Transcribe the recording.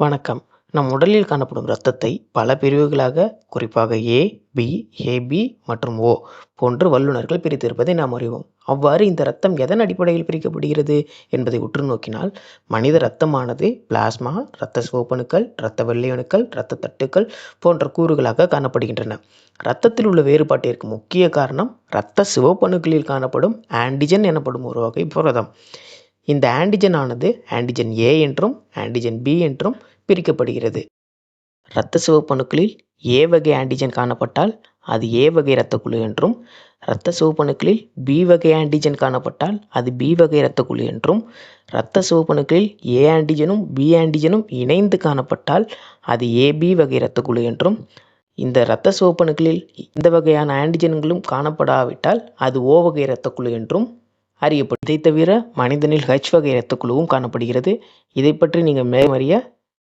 வணக்கம். நம் உடலில் காணப்படும் இரத்தத்தை பல பிரிவுகளாக குறிப்பாக ஏ பி ஏபி மற்றும் ஓ போன்று வல்லுநர்கள் பிரித்திருப்பதை நாம் அறிவோம். அவ்வாறு இந்த இரத்தம் எதன் அடிப்படையில் பிரிக்கப்படுகிறது என்பதை உற்று நோக்கினால் மனித இரத்தமானது பிளாஸ்மா இரத்த சிவப்பணுக்கள் இரத்த வெள்ளையணுக்கள் இரத்த தட்டுக்கள் போன்ற கூறுகளாக காணப்படுகின்றன. இரத்தத்தில் உள்ள வேறுபாட்டிற்கு முக்கிய காரணம் இரத்த சிவப்பணுக்களில் காணப்படும் ஆன்டிஜன் எனப்படும் ஒரு வகை புரதம். இந்த ஆன்டிஜன் ஆனது ஆன்டிஜன் ஏ என்றும் ஆன்டிஜன் பி என்றும் பிரிக்கப்படுகிறது. இரத்த சிவப்பணுக்களில் ஏ வகை ஆன்டிஜன் காணப்பட்டால் அது ஏ வகை இரத்தக்குழு என்றும் இரத்த சிவப்பணுக்களில் பி வகை ஆன்டிஜன் காணப்பட்டால் அது பி வகை இரத்தக்குழு என்றும் இரத்த சிவப்பணுக்களில் ஏ ஆன்டிஜனும் பி ஆன்டிஜனும் இணைந்து காணப்பட்டால் அது ஏபி வகை இரத்தக்குழு என்றும் இந்த இரத்த சிவப்பணுக்களில் இந்த வகையான ஆன்டிஜன்களும் காணப்படாவிட்டால் அது ஓ வகை இரத்தக்குழு என்றும் அறியப்படும். இதை தவிர மனிதனில் ஹெச் வகை இரத்தக்குழுவும் காணப்படுகிறது. இதை பற்றி நீங்கள் மேலும் அறிய